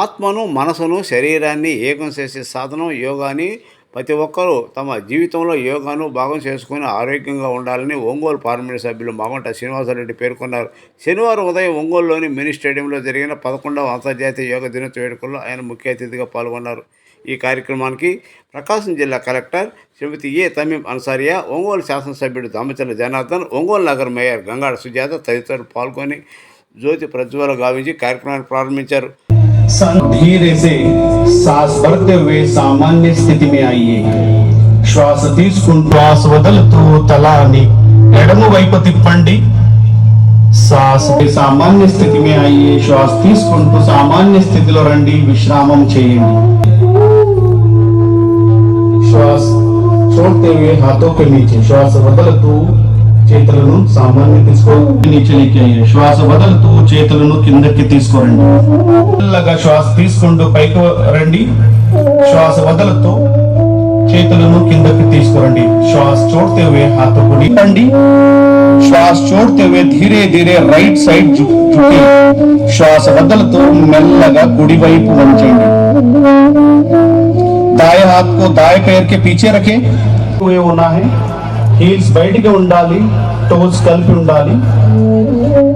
ఆత్మను మనసును శరీరాన్ని ఏకం చేసే సాధనం యోగాని ప్రతి ఒక్కరూ తమ జీవితంలో యోగాను భాగం చేసుకుని ఆరోగ్యంగా ఉండాలని ఒంగోలు పార్లమెంట్ సభ్యులు మాగంట శ్రీనివాసరెడ్డి పేర్కొన్నారు. శనివారం ఉదయం ఒంగోలులోని మినీ స్టేడియంలో జరిగిన పదకొండవ అంతర్జాతీయ యోగ దినోత్సవ వేడుకల్లో ఆయన ముఖ్య అతిథిగా పాల్గొన్నారు. ఈ కార్యక్రమానికి ప్రకాశం జిల్లా collector Shrimati A తమీం Ansariya Ongole శాసనసభ్యుడు దామచల జనార్దన్ ఒంగోలు నగర్ మేయర్ గంగాడ సుజాత తదితరులు పాల్గొని జ్యోతి ప్రజ్వల గావించి కార్యక్రమాన్ని ప్రారంభించారు. धीरे से सांस भरते हुए सामान्य स्थिति में आइए శ్వాస తీసుకుంటూ శ్వాస వదులుతూ తలాని ఎడమ వైపు తిప్పండి శ్వాస సామాన్య స్థితి में आइए శ్వాస తీసుకుంటూ సామాన్య స్థితిలో రండి విశ్రామం చేయండి శ్వాస छोड़ते हुए हाथों के नीचे శ్వాస వదులుతూ చేతులను సామాన్య తీసుకో నీచే అయ్యే శ్వాస వదులుతూ చేతులను కిందకి తీసుకోరండి మెల్లగా శ్వాస తీసుకుంటూ పైకి రండి శ్వాస వదులుతూ చేతులను కిందకి తీసుకురండి శ్వాస छोड़ते हुए हाथों को రండి శ్వాస छोड़ते हुए धीरे धीरे రైట్ సైడ్ చుట్టి శ్వాస వదులుతూ మెల్లగా కుడి వైపు వంచండి दाएं हाथ को दाएं पैर के पीछे रखें हुए होना है हील्स బయటికి ఉండాలి टोस కలిపి ఉండాలి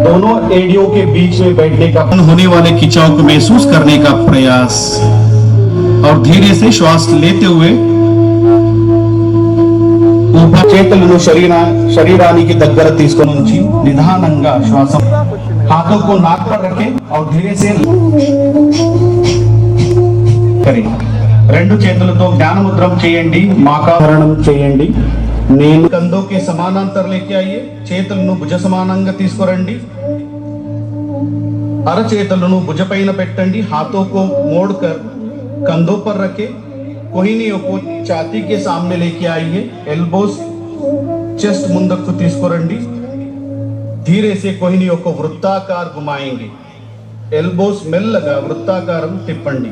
दोनों एडियो के बीच में बैठने का होने वाले खिंचाव को महसूस करने का प्रयास और धीरे से श्वास लेते हुए ఊప చేతులను శరీర శరీరానికి దగ్గర తీసుకొని ఉంచి నిదానంగా శ్వాస हाथों को नाक पर रखें और धीरे से కరెక్ట్. రెండు చేతులతో జ్ఞానముద్రం చేయండి మాకారణం చేయండి నేను కందోకే సమానాంతర లేకే అయ్యి చేతులను భుజ సమానంగా తీసుకురండి. అరచేతులను భుజపైన పెట్టండి. హాతోకో మోడ్కర్ కందో పర్ రకే కోహినియో కో ఛాతీ కే సామ్నే లేకే ఎల్బోస్ చెస్ట్ ముందకు తీసుకురండి. ధీరేసే కోహిని యొక్క వృత్తాకార గుమాయింగి ఎల్బోస్ మెల్లగా వృత్తాకారం తిప్పండి.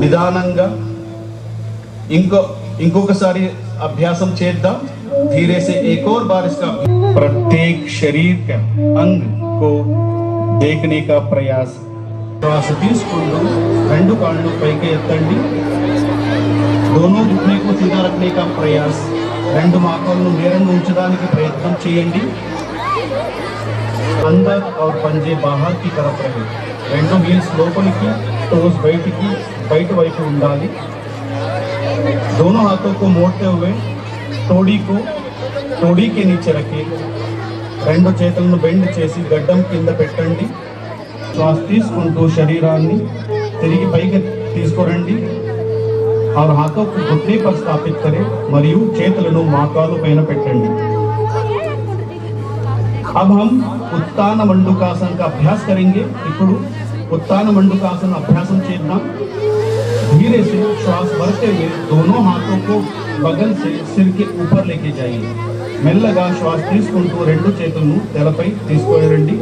నిదానంగా ఇంకో ఇంకొకసారి అభ్యాసం చేద్దాం धीरे से एक और बार इसका प्रत्येक शरीर का अंग को देखने का प्रयास శ్వాస తీసుకుంటూ రెండు కాళ్ళు పైకి ఎత్తండి दोनों घुटने को सीधा रखने का प्रयास రెండు మాకలను నేరంగా ఉంచడానికి ప్రయత్నం చేయండి अंदर और पंजे बाहर की तरफ रहे రెండు హీల్స్ లోపలికి టోస్ బయటికి బయట వైపు ఉండాలి दोनों हाथों को मोड़ते हुए తోడి को తోడి के नीचे रखे రెండు చేతులను బెండ్ చేసి గడ్డం కింద పెట్టండి శ్వాస తీసుకుంటూ శరీరాన్ని తిరిగి పైకి తీసుకురండి और हाथों को घुटने पर स्थापित करें మరియు చేతులను మోకాలు పైన పెట్టండి अब हम उत्तान मंडूकासन का अभ्यास करेंगे ఇప్పుడు उत्तान मंडूकासन अभ्यासం చేద్దాం धीरे से श्वास भरते हुए दोनों हाथों को बगल से सिर के ऊपर लेके जाइए మెల్లగా శ్వాస తీసుకుంటూ రెండు చేతులను తెలపై తీసుకురండి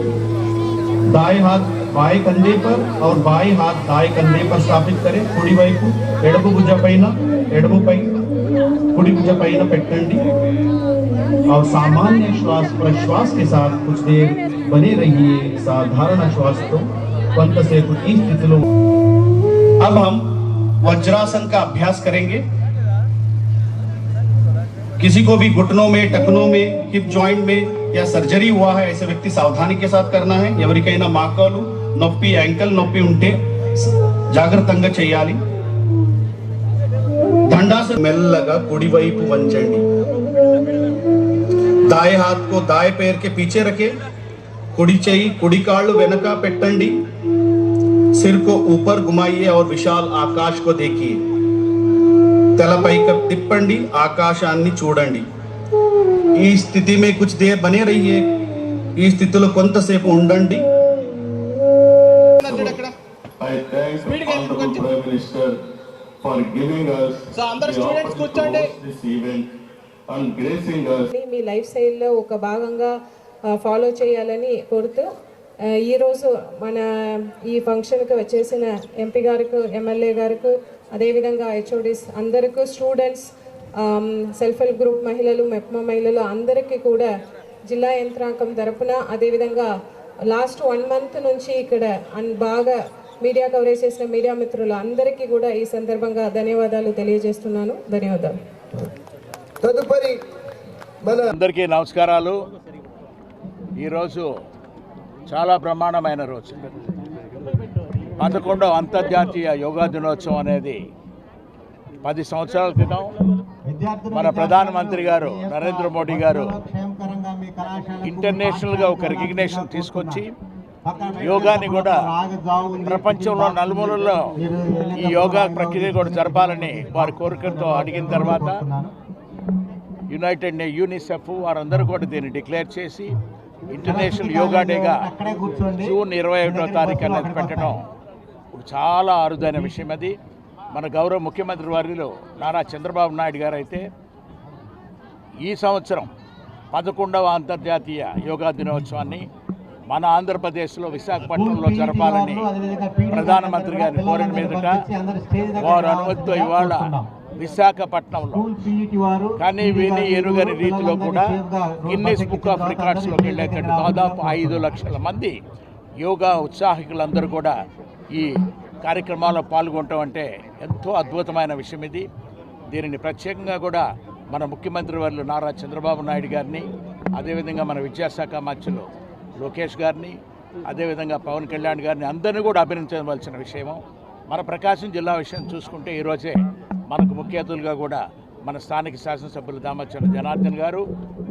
दाएं हाथ बाएं कंधे पर और बाएं हाथ दाएं कंधे पर स्थापित करें కుడి వైపు ఎడమ భుజ పైన ఎడమ పై కుడి భుజ పైన పెట్టండి और सामान्य श्वास प्रश्वास के साथ कुछ देर बने रहिए साधारण श्वास तो కొంతసేపు ఈ స్థితిలో अब हम वज्रासन का अभ्यास करेंगे किसी को भी घुटनों में टखनों में हिप जॉइंट में या सर्जरी हुआ है ऐसे व्यक्ति सावधानी के साथ करना है ఎవరికైనా మాకాలు నొప్పి యాంకల్ నొప్పి ఉంటే జాగ్రత్తగా చేయాలి దండాసన మెల్లగా కుడి వైపు వంచండి दाएं हाथ को दाएं पैर के पीछे रखे కుడి చెయ్యి కుడి కాళ్ళు వెనక పెట్టండి सिर को ऊपर घुमाइए और విశాల ఆకాశ को देखिए। తలపై తిప్పండి ఆకాశాన్ని చూడండి ఈ స్థితి మే కుछ देर बने रहिए। ఈ స్థితిలో కొంతసేపు ఉండండి I thanks prime minister for giving us so అందరు స్టూడెంట్స్ కూర్చోండి. This event and gracing us. మీ లైఫ్ స్టైల్లో ఒక భాగంగా ఫాలో చేయాలని కోరుతూ ఈరోజు మన ఈ ఫంక్షన్కి వచ్చేసిన ఎంపీ గారికి ఎమ్మెల్యే గారికి అదేవిధంగా హెచ్ఓడిస్ అందరికీ స్టూడెంట్స్ సెల్ఫ్ హెల్ప్ గ్రూప్ మహిళలు మెప్మా మహిళలు అందరికీ కూడా జిల్లా యంత్రాంగం తరపున అదేవిధంగా లాస్ట్ వన్ మంత్ నుంచి ఇక్కడ బాగా మీడియా కవరేజ్ చేసిన మీడియా మిత్రులు అందరికీ కూడా ఈ సందర్భంగా ధన్యవాదాలు తెలియజేస్తున్నాను. ధన్యవాదాలు. తదుపరి మన అందరికీ నమస్కారాలు. ఈరోజు చాలా బ్రహ్మాండమైన రోజు. పదకొండవ అంతర్జాతీయ యోగా దినోత్సవం అనేది పది సంవత్సరాల క్రితం మన ప్రధానమంత్రి గారు నరేంద్ర మోడీ గారు ఇంటర్నేషనల్గా ఒక రికగ్నేషన్ తీసుకొచ్చి యోగాని కూడా ప్రపంచంలో నలుమూలల్లో ఈ యోగా ప్రక్రియ కూడా జరపాలని వారి కోరికలతో అడిగిన తర్వాత యునైటెడ్ యూనిసెఫ్ వారందరూ కూడా దీన్ని డిక్లేర్ చేసి ఇంటర్నేషనల్ యోగా డేగా జూన్ ఇరవై ఒకటో తారీఖు అనేది పెట్టడం చాలా అరుదైన విషయం అది. మన గౌరవ ముఖ్యమంత్రి వారిలో నారా చంద్రబాబు నాయుడు గారు అయితే ఈ సంవత్సరం పదకొండవ అంతర్జాతీయ యోగా దినోత్సవాన్ని మన ఆంధ్రప్రదేశ్లో విశాఖపట్నంలో జరపాలని ప్రధానమంత్రి గారిని కోరిన మీదట వారు అనుమతితో ఇవాళ విశాఖపట్నంలో. కానీ విని ఎరుగని రీతిలో కూడా గిన్నెస్ బుక్ ఆఫ్ రికార్డ్స్లోకి వెళ్ళేటట్టు దాదాపు ఐదు లక్షల మంది యోగా ఉత్సాహికులందరూ కూడా ఈ కార్యక్రమాల్లో పాల్గొనటం అంటే ఎంతో అద్భుతమైన విషయం ఇది. దీనిని ప్రత్యేకంగా కూడా మన ముఖ్యమంత్రి వర్యులు నారా చంద్రబాబు నాయుడు గారిని అదేవిధంగా మన విద్యాశాఖ మంత్రులు లోకేష్ గారిని అదేవిధంగా పవన్ కళ్యాణ్ గారిని అందరినీ కూడా అభినందించవలసిన విషయము. మన ప్రకాశం జిల్లా విషయం చూసుకుంటే ఈరోజే మనకు ముఖ్య అతిథులుగా కూడా మన స్థానిక శాసనసభ్యులు దామచంద్ర జనార్దన్ గారు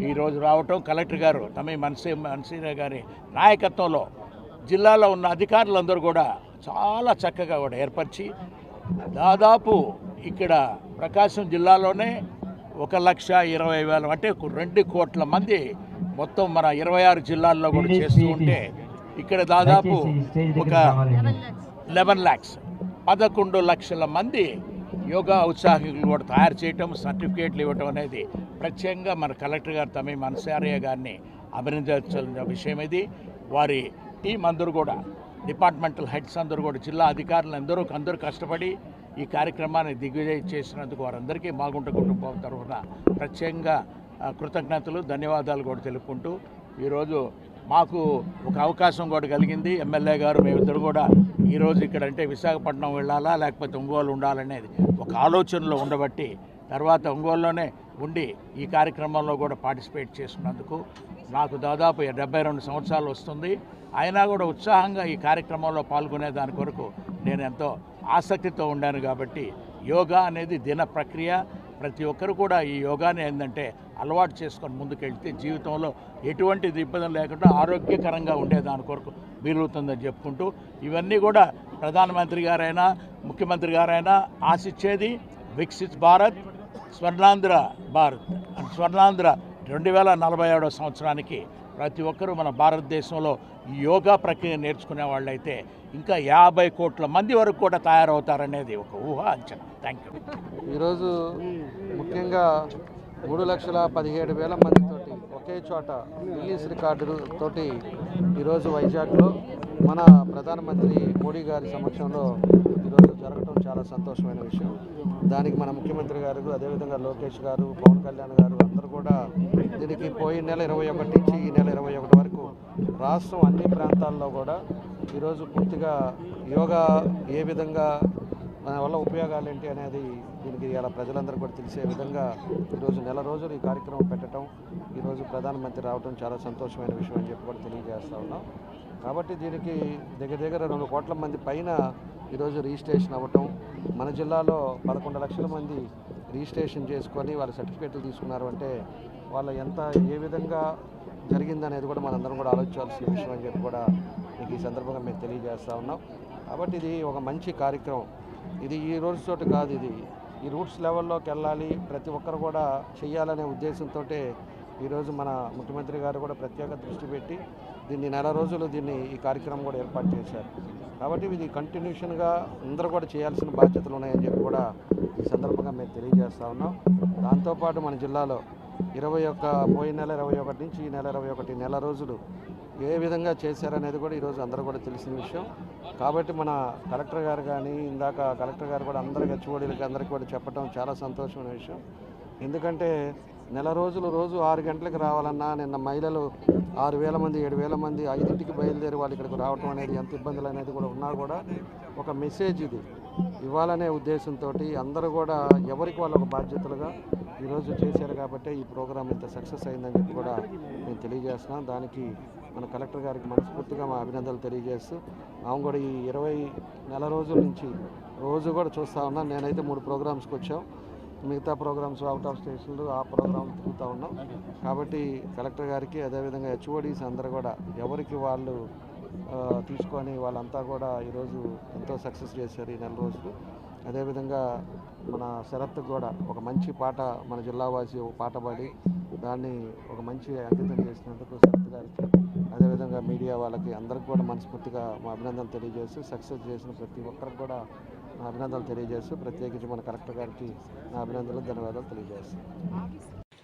ఈరోజు రావటం కలెక్టర్ గారు తమ మనసీ మనసీర గారి నాయకత్వంలో జిల్లాలో ఉన్న అధికారులందరూ కూడా చాలా చక్కగా కూడా ఏర్పరిచి దాదాపు ఇక్కడ ప్రకాశం జిల్లాలోనే ఒక లక్ష ఇరవై వేల అంటే రెండు కోట్ల మంది మొత్తం మన ఇరవై ఆరు జిల్లాల్లో కూడా చేస్తూ ఉంటే ఇక్కడ దాదాపు ఒక లెవెన్ ల్యాక్స్ పదకొండు లక్షల మంది యోగా ఉత్సాహికులు కూడా తయారు చేయటం సర్టిఫికేట్లు ఇవ్వటం అనేది ప్రత్యేకంగా మన కలెక్టర్ గారు తమ మనసారయ్య గారిని అభినందించాల్సిన విషయం ఇది. వారి టీం అందరూ కూడా డిపార్ట్మెంటల్ హెడ్స్ అందరూ కూడా జిల్లా అధికారులు అందరూ అందరూ కష్టపడి ఈ కార్యక్రమాన్ని దిగ్విజయం చేసినందుకు వారందరికీ మాగుంట కుటుంబం తరఫున ప్రత్యేకంగా కృతజ్ఞతలు ధన్యవాదాలు కూడా తెలుపుకుంటూ ఈరోజు మాకు ఒక అవకాశం కూడా కలిగింది. ఎమ్మెల్యే గారు మేమిద్దరు కూడా ఈరోజు ఇక్కడ అంటే విశాఖపట్నం వెళ్ళాలా లేకపోతే ఒంగోలు ఉండాలనేది ఒక ఆలోచనలో ఉండబట్టి తర్వాత ఒంగోలులోనే ఉండి ఈ కార్యక్రమంలో కూడా పార్టిసిపేట్ చేసినందుకు నాకు దాదాపు డెబ్బై రెండు సంవత్సరాలు వస్తుంది. అయినా కూడా ఉత్సాహంగా ఈ కార్యక్రమంలో పాల్గొనే దాని కొరకు నేను ఎంతో ఆసక్తితో ఉండాను కాబట్టి యోగా అనేది దిన ప్రక్రియ. ప్రతి ఒక్కరు కూడా ఈ యోగాని ఏంటంటే అలవాటు చేసుకొని ముందుకెళ్తే జీవితంలో ఎటువంటి ఇబ్బంది లేకుండా ఆరోగ్యకరంగా ఉండే దాని కొరకు వీలవుతుందని చెప్పుకుంటూ ఇవన్నీ కూడా ప్రధానమంత్రి గారైనా ముఖ్యమంత్రి గారైనా ఆశించేది వికసిత్ భారత్ స్వర్ణాంధ్ర భారత్. స్వర్ణాంధ్ర రెండు వేల నలభై ఏడో సంవత్సరానికి ప్రతి ఒక్కరూ మన భారతదేశంలో యోగా ప్రక్రియ నేర్చుకునే వాళ్ళైతే ఇంకా యాభై కోట్ల మంది వరకు కూడా తయారవుతారనేది ఒక ఊహ అంచనా. థ్యాంక్ యూ ఈరోజు ముఖ్యంగా మూడు లక్షల పదిహేడు వేల మందితోటి ఒకే చోట రిలీజ్ రికార్డు తోటి ఈరోజు వైజాగ్లో మన ప్రధానమంత్రి మోడీ గారి సమక్షంలో ఈరోజు జరగటం చాలా సంతోషమైన విషయం. దానికి మన ముఖ్యమంత్రి గారు అదేవిధంగా లోకేష్ గారు పవన్ కళ్యాణ్ గారు అందరూ కూడా దీనికి పోయిన నెల ఇరవై ఒకటి నుంచి ఈ నెల ఇరవై ఒకటి వరకు రాష్ట్రం అన్ని ప్రాంతాల్లో కూడా ఈరోజు పూర్తిగా యోగా ఏ విధంగా దాని వల్ల ఉపయోగాలు ఏంటి అనేది దీనికి ఇలా ప్రజలందరూ కూడా తెలిసే విధంగా ఈరోజు నెల రోజులు ఈ కార్యక్రమం పెట్టడం ఈరోజు ప్రధానమంత్రి రావడం చాలా సంతోషమైన విషయం అని చెప్పి కూడా తెలియజేస్తా ఉన్నాం. కాబట్టి దీనికి దగ్గర దగ్గర రెండు కోట్ల మంది పైన ఈరోజు రిజిస్ట్రేషన్ అవ్వటం మన జిల్లాలో పదకొండు లక్షల మంది రిజిస్ట్రేషన్ చేసుకొని వాళ్ళ సర్టిఫికేట్లు తీసుకున్నారు అంటే వాళ్ళ ఎంత ఏ విధంగా జరిగిందనేది కూడా మనందరం కూడా ఆలోచించాల్సిన విషయం అని చెప్పి కూడా మీకు ఈ సందర్భంగా మేము తెలియజేస్తా ఉన్నాం. కాబట్టి ఇది ఒక మంచి కార్యక్రమం. ఇది ఈ రోజు చోటు కాదు ఇది. ఈ రూట్స్ లెవెల్లోకి వెళ్ళాలి. ప్రతి ఒక్కరు కూడా చేయాలనే ఉద్దేశంతో ఈరోజు మన ముఖ్యమంత్రి గారు కూడా ప్రత్యేక దృష్టి పెట్టి దీన్ని నెల రోజులు దీన్ని ఈ కార్యక్రమం కూడా ఏర్పాటు చేశారు. కాబట్టి ఇది కంటిన్యూషన్గా అందరూ కూడా చేయాల్సిన బాధ్యతలు ఉన్నాయని చెప్పి కూడా ఈ సందర్భంగా మేము తెలియజేస్తా ఉన్నాం. దాంతోపాటు మన జిల్లాలో ఇరవై ఒక్క పోయిన నెల ఇరవై ఒకటి నుంచి ఈ నెల ఇరవై ఒకటి నెల రోజులు ఏ విధంగా చేశారనేది కూడా ఈరోజు అందరూ కూడా తెలిసిన విషయం. కాబట్టి మన కలెక్టర్ గారు కానీ ఇందాక కలెక్టర్ గారు కూడా అందరికి హెచ్ఓడీలకి అందరికీ కూడా చెప్పడం చాలా సంతోషమైన విషయం. ఎందుకంటే నెల రోజులు రోజు ఆరు గంటలకు రావాలన్నా నిన్న మహిళలు ఆరు వేల మంది ఏడు వేల మంది ఐదింటికి బయలుదేరి వాళ్ళు ఇక్కడికి రావటం అనేది ఎంత ఇబ్బందులు అనేది కూడా ఉన్నా కూడా ఒక మెసేజ్ ఇది. ఇవ్వాలనే ఉద్దేశంతో అందరూ కూడా ఎవరికి వాళ్ళు ఒక బాధ్యతలుగా ఈరోజు చేశారు కాబట్టి ఈ ప్రోగ్రాం ఇంత సక్సెస్ అయిందని చెప్పి కూడా నేను తెలియజేస్తున్నాను. దానికి మన కలెక్టర్ గారికి మనస్ఫూర్తిగా మా అభినందనలు తెలియజేస్తూ ఆమె కూడా ఈ ఇరవై నెల రోజుల నుంచి రోజు కూడా చూస్తూ ఉన్నాను నేనైతే మూడు ప్రోగ్రామ్స్కి వచ్చాం. మిగతా ప్రోగ్రామ్స్ అవుట్ ఆఫ్ స్టేషన్లు ఆ ప్రోగ్రామ్ తిరుగుతూ ఉన్నాం. కాబట్టి కలెక్టర్ గారికి అదేవిధంగా హెచ్ఓడీస్ అందరూ కూడా ఎవరికి వాళ్ళు తీసుకొని వాళ్ళంతా కూడా ఈరోజు ఎంతో సక్సెస్ చేశారు ఈ నెల రోజులు. అదేవిధంగా మన శరత్ కూడా ఒక మంచి పాట మన జిల్లావాసి ఒక పాట పాడి దాన్ని ఒక మంచి అంకితం చేసినందుకు శరత్ గారికి అదేవిధంగా మీడియా వాళ్ళకి అందరికి కూడా మనస్ఫూర్తిగా మా అభినందనలు తెలియజేస్తూ సక్సెస్ చేసిన ప్రతి ఒక్కరికి కూడా నా అభినందనలు తెలియజేస్తూ ప్రత్యేకించి మన కలెక్టర్ గారికి నా అభినందనలు ధన్యవాదాలు తెలియజేస్తాను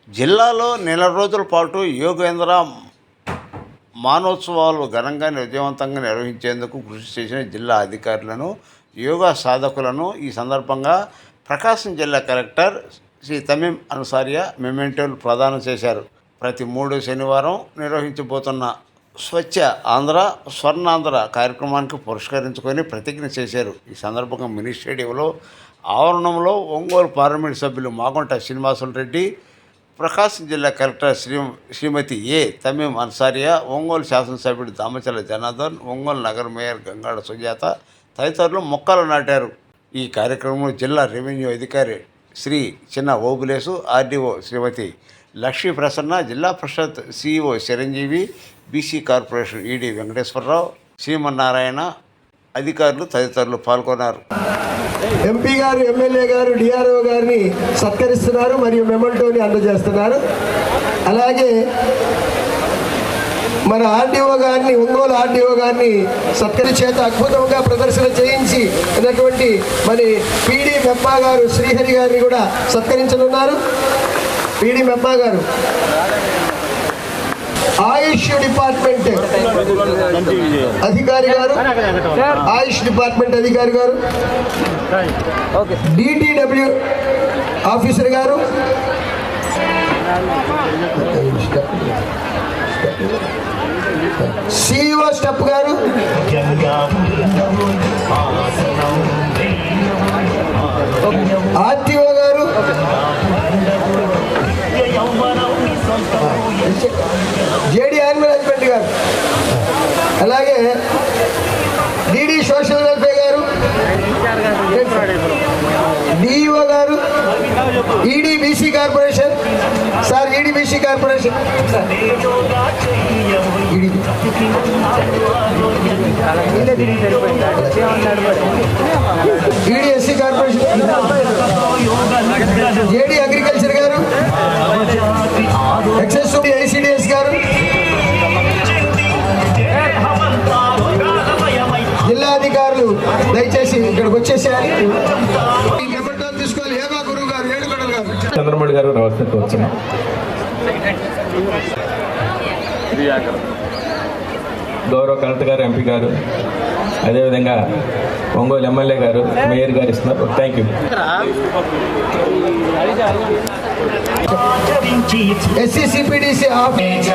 జిల్లాలో నెల రోజుల పాటు యోగేంద్ర మానోత్సవాలు ఘనంగా విజయవంతంగా నిర్వహించేందుకు కృషి చేసిన జిల్లా అధికారులను యోగా సాధకులను ఈ సందర్భంగా ప్రకాశం జిల్లా కలెక్టర్ శ్రీ తమీం అన్సారియా మెమెంటోలు ప్రదానం చేశారు. ప్రతి మూడు శనివారం నిర్వహించబోతున్న స్వచ్ఛ ఆంధ్ర స్వర్ణాంధ్ర కార్యక్రమానికి పురస్కరించుకొని ప్రతిజ్ఞ చేశారు. ఈ సందర్భంగా మినీ స్టేడియంలో ఆవరణంలో ఒంగోలు పార్లమెంట్ సభ్యులు మాగుంట శ్రీనివాసులు రెడ్డి ప్రకాశం జిల్లా కలెక్టర్ శ్రీ శ్రీమతి ఏ తమీం అన్సారియా ఒంగోలు శాసనసభ్యుడు దామచల జనార్దన్ ఒంగోలు నగర మేయర్ గంగాడ సుజాత తదితరులు మొక్కలు నాటారు. ఈ కార్యక్రమంలో జిల్లా రెవెన్యూ అధికారి శ్రీ చిన్న ఓబులేసు ఆర్డీఓ శ్రీమతి లక్ష్మీ ప్రసన్న జిల్లా పరిషత్ CEO Chiranjeevi BC corporation ED Venkateswararao Sriman Narayana అధికారులు తదితరులు పాల్గొన్నారు. ఎంపీ గారు ఎమ్మెల్యే గారు డిఆర్ఓ గారిని సత్కరిస్తున్నారు మరియు మెమంటోని అందజేస్తున్నారు. అలాగే మన ఆర్డీఓ గారిని ఒంగోలు ఆర్డీఓ గారిని సత్కరి చేత అద్భుతంగా ప్రదర్శన చేయించి ఉన్నటువంటి మరి పీడి మెప్పా గారు శ్రీహరి గారిని కూడా సత్కరించనున్నారు. పీడి మెప్పా గారు. ఆయుష్ డిపార్ట్మెంట్ అధికారి గారు. ఆయుష్ డిపార్ట్మెంట్ అధికారి గారు. డిటిడబ్ల్యూ ఆఫీసర్ గారు. సిఇఓ స్టెప్ గారు. ఆర్టీఓ గారు. జేడి యానిమల్ హస్బెండ్ గారు. అలాగే డిడి సోషల్ వెల్ఫేర్ గారు. డిఈఓ గారు. EDBC corporation. Sir EDBC corporation. ED corporation JD agriculture గారు ఎక్సెస్ ఐసిడిఎస్ గారు జిల్లా అధికారులు దయచేసి ఇక్కడికి వచ్చేసేయాలి. ఈ తీసుకోవాలి. హేమా గురువు గారు ఏడుకొండలు గౌరవ కలెక్టర్ గారు ఎంపీ గారు అదేవిధంగా ఒంగోలు ఎమ్మెల్యే గారు మేయర్ గారు ఇస్తున్నారు. Thank you SC CPDC office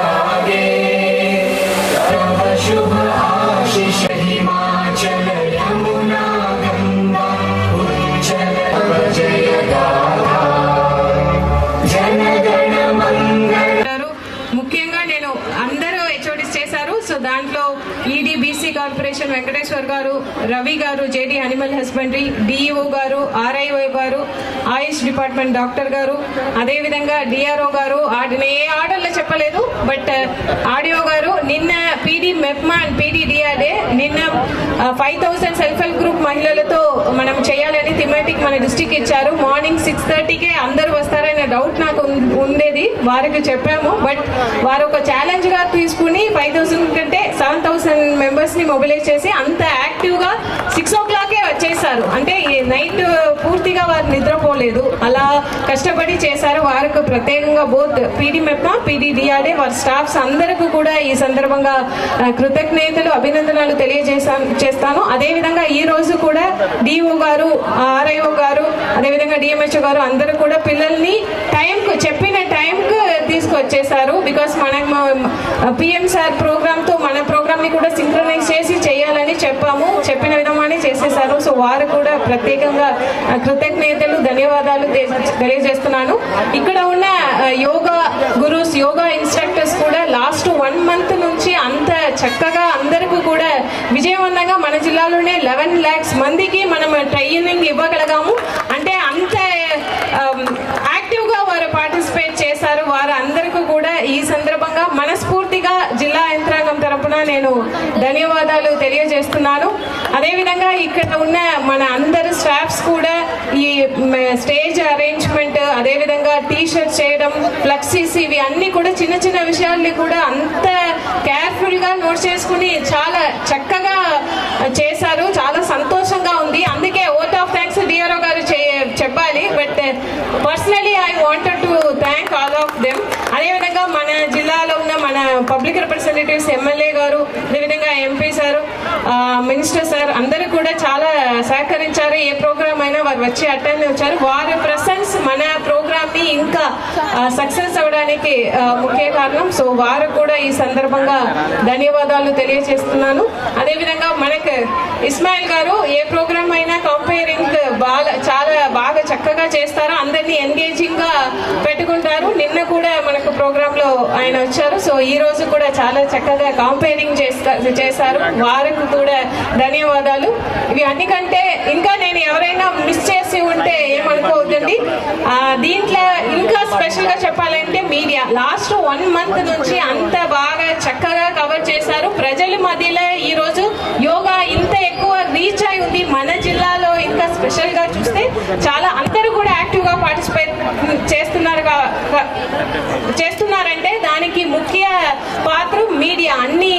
corporation Venkateswar గారు రవి గారు జేడి అనిమల్ హస్బెండరీ డిఈఓ గారు ఆర్ఐఓ గారు ఆయుష్ డిపార్ట్మెంట్ డాక్టర్ గారు అదేవిధంగా డిఆర్ఓ గారు ఆడిన ఏ ఆర్డర్లో చెప్పలేదు బట్ ఆడియో గారు నిన్న PD MEPMA and PD DRA నిన్న five thousand self help group మహిళలతో మనం చేయాలని థిమాటిక్ మన డిస్టిక్ ఇచ్చారు. మార్నింగ్ సిక్స్ థర్టీకే అందరూ వస్తారనే డౌట్ నాకు ఉండేది వారికి చెప్పాము. బట్ వారు ఒక ఛాలెంజ్గా తీసుకుని ఫైవ్ థౌసండ్ కంటే సెవెన్ థౌసండ్ మెంబర్స్ని మొబిలైజ్ చేసి అంత యాక్టివ్గా సిక్స్ ఓ క్లాకే వచ్చేసారు. అంటే ఈ నైట్ పూర్తిగా వారు నిద్రపోలేదు. అలా కష్టపడి చేశారు. వారికి ప్రత్యేకంగా both PD MEPMA PD DRDA వారి స్టాఫ్స్ అందరికీ కూడా ఈ సందర్భంగా కృతజ్ఞతలు అభినందనలు తెలియజేసా చేస్తాను. అదేవిధంగా ఈ రోజు కూడా డిఓ గారు ఆర్ఐఓ గారు అదేవిధంగా డిఎంహెచ్ఓ గారు అందరూ కూడా పిల్లల్ని టైంకు చెప్పిన టైంకు తీసుకొచ్చేసారు బికాస్ మన పిఎం సార్ ప్రోగ్రామ్తో మన ప్రోగ్రామ్ని కూడా వారు కూడా ప్రత్యేకంగా కృతజ్ఞతలు ధన్యవాదాలు తెలియజేస్తున్నాను. ఇక్కడ ఉన్న యోగా గురుస్ యోగా ఇన్స్ట్రక్టర్స్ కూడా లాస్ట్ వన్ మంత్ నుంచి అంత చక్కగా అందరికీ కూడా విజయవంతంగా మన జిల్లాలోనే లెవెన్ ల్యాక్స్ మందికి మనం ట్రైనింగ్ ఇవ్వగలిగాము అంటే అంత ఆమ్, యాక్టివ్గా వారు పార్టిసిపేట్ చేశారు వారు అందరికీ కూడా ఈ సందర్భంగా మనస్ఫూర్తిగా జిల్లా యంత్రాంగం తరపున నేను ధన్యవాదాలు తెలియజేస్తున్నాను. అదేవిధంగా ఇక్కడ ఉన్న మన అందరు స్టాఫ్స్ కూడా ఈ స్టేజ్ అరేంజ్మెంట్ అదేవిధంగా టీ షర్ట్ చేయడం ఫ్లెక్సీస్ ఇవి అన్ని కూడా చిన్న చిన్న విషయాల్ని కూడా అంత కేర్ఫుల్గా నోట్ చేసుకుని చాలా చక్కగా చేశారు. చాలా సంతోషంగా ఉంది. అందుకే ఓట్ ఆఫ్ థ్యాంక్స్ డిఆర్ఓ గారు చెప్పాలి. But personally I wanted to thank all of them అదేవిధంగా మన జిల్లాలో పబ్లిక్ రిప్రజెంటేటివ్స్ ఎమ్మెల్యే గారు అదేవిధంగా ఎంపీ సారు మినిస్టర్ సార్ అందరూ కూడా చాలా సహకరించారు. ఏ ప్రోగ్రామ్ అయినా వారు వచ్చి అటెండ్ వచ్చారు. వారి ప్రెసెన్స్ మన ప్రోగ్రామ్ని ఇంకా సక్సెస్ అవ్వడానికి ముఖ్య కారణం. సో వారు కూడా ఈ సందర్భంగా ధన్యవాదాలు తెలియజేస్తున్నాను. అదేవిధంగా మనకు ఇస్మాయిల్ గారు ఏ ప్రోగ్రామ్ అయినా కంపేరింగ్ బాగా చాలా బాగా చక్కగా చేస్తారు. అందరినీ ఎంగేజింగ్గా పెట్టుకుంటారు. నిన్న కూడా మనకు ప్రోగ్రామ్లో ఆయన వచ్చారు. సో ఈ రోజు కూడా చాలా చక్కగా కంపేరింగ్ చేశారు. వారికి కూడా ధన్యవాదాలు. ఇవి అన్నికంటే ఇంకా నేను ఎవరైనా మిస్ చేసి ఉంటే ఏమనుకోవద్దండి. దీంట్లో ఇంకా స్పెషల్గా చెప్పాలంటే మీడియా. లాస్ట్ వన్ మంత్ నుంచి అంత బాగా చక్కగా కవర్ చేశారు. ప్రజల మధ్యలో ఈ రోజు యోగా ఇంత ఎక్కువ రీచ్ అయి ఉంది. మన జిల్లాలో ఇంకా స్పెషల్గా చూస్తే చాలా అందరూ కూడా యాక్టివ్గా పార్టిసిపేట్ చేస్తున్నారు చేస్తున్నారంటే దానికి ముఖ్య పాత్ర మీడియా. అన్ని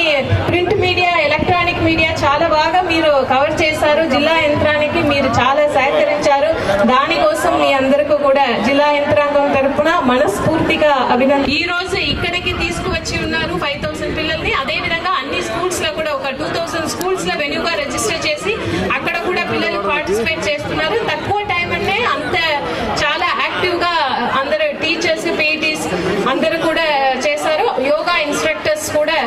ప్రింట్ మీడియా ఎలక్ట్రానిక్ మీడియా చాలా బాగా మీరు కవర్ చేశారు. జిల్లా యంత్రానికి మీరు చాలా సహకరించారు. దానికోసం మీ అందరికీ కూడా జిల్లా యంత్రాంగం తరపున మనస్ఫూర్తిగా అభినందన ఈ రోజు ఇక్కడికి తీసుకువచ్చి ఉన్నారు ఫైవ్ థౌసండ్ పిల్లల్ని. అదే విధంగా అన్ని స్కూల్స్లో కూడా ఒక టూ థౌసండ్ స్కూల్స్లో వెన్యూగా రిజిస్టర్ చేసి అక్కడ కూడా పిల్లలు పార్టిసిపేట్ చేస్తున్నారు. తక్కువ టైం అంటే అంత చాలా యాక్టివ్గా అందరు టీచర్స్ పీటీస్ అందరూ కూడా చేశారు. యోగా ఇన్స్ట్రక్టర్స్ కూడా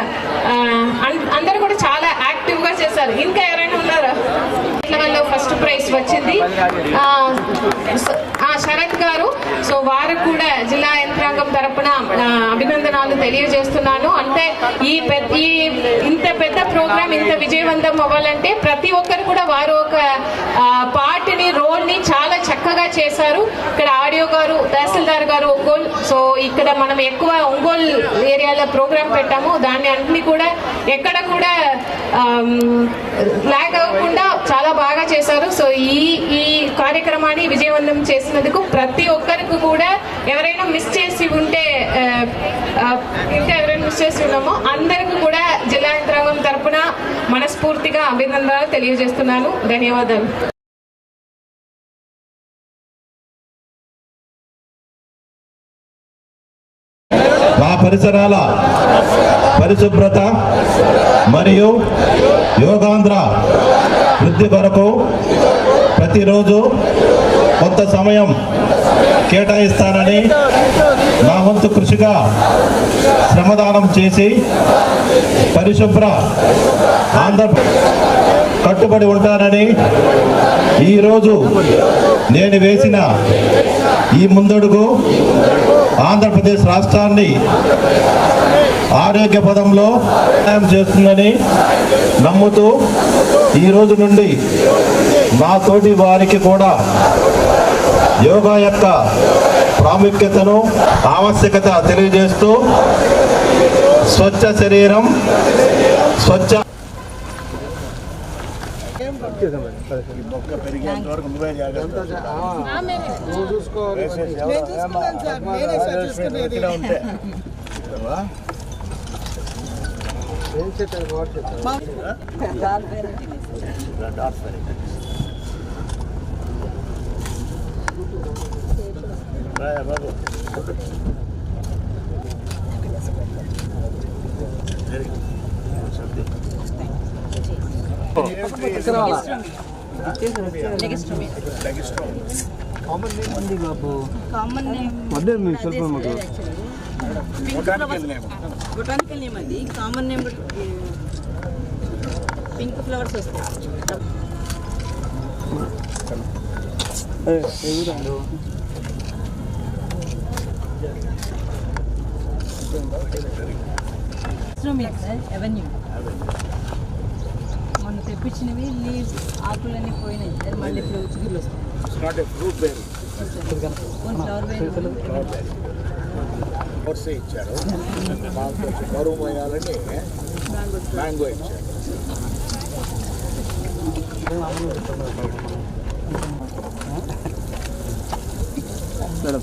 అన్- అందరూ కూడా చాలా యాక్టివ్గా చేశారు. ఇంకా ఎవరైనా ఉన్నారా? లెవెల్లో ఫస్ట్ ప్రైజ్ వచ్చింది. శరత్ గారు. సో వారు కూడా జిల్లా యంత్రాంగం తరపున అభినందనాలు తెలియజేస్తున్నాను. అంటే ఈ పెద్ద ఈ ఇంత పెద్ద ప్రోగ్రామ్ ఇంత విజయవంతం అవ్వాలంటే ప్రతి ఒక్కరు కూడా వారు ఒక పార్ట్ని రోల్ని చాలా చక్కగా చేశారు. ఇక్కడ ఆడియో గారు తహసీల్దార్ గారు ఒంగోలు. సో ఇక్కడ మనం ఎక్కువ ఒంగోలు ఏరియాలో ప్రోగ్రామ్ పెట్టాము. దాన్ని అన్ని కూడా ఎక్కడ కూడా లాగ్ అవ్వకుండా చాలా బాగా చేశారు. సో ఈ ఈ కార్యక్రమాన్ని విజయవంతం చేసినందుకు ప్రతి ఒక్కరికి కూడా ఎవరైనా మిస్ చేసి ఉంటే ఇంకా ఎవరైనా మిస్ చేసి ఉన్నామో అందరికీ కూడా జిల్లా యంత్రాంగం తరపున మనస్ఫూర్తిగా అభినందనలు తెలియజేస్తున్నాను. ధన్యవాదాలు. మా పరిసరాల పరిశుభ్రత మరియు యోగాంధ్ర వృద్ధి కొరకు ప్రతిరోజు కొంత సమయం కేటాయిస్తానని నా వంతు కృషిగా శ్రమదానం చేసి పరిశుభ్ర ఆంధ్ర కట్టుబడి ఉంటానని ఈరోజు నేను వేసిన ఈ ముందడుగు ఆంధ్రప్రదేశ్ రాష్ట్రాన్ని ఆరోగ్య పదంలో సహాయం చేస్తుందని నమ్ముతూ ఈ రోజు నుండి నా తోటి వారికి కూడా యోగా యొక్క ప్రాముఖ్యతను ఆవశ్యకత తెలియజేస్తూ స్వచ్ఛ శరీరం స్వచ్ఛ నువ్వు చూసుకోవాలి ఏం చెప్పారు వాడు చెప్పారు Common name botanical name అది కామన్ నేమ్ పింక్ ఫ్లవర్స్ వస్తాయి ఎవెన్యూ మొన్న తెప్పించినవి లీవ్స్ ఆకులన్నీ పోయినాయి. మళ్ళీ ఇప్పుడు చిగురు వస్తాయి ఇచ్చారు. మాకు బరువు మోయాలని మ్యాంగో ఇచ్చారు. మేడం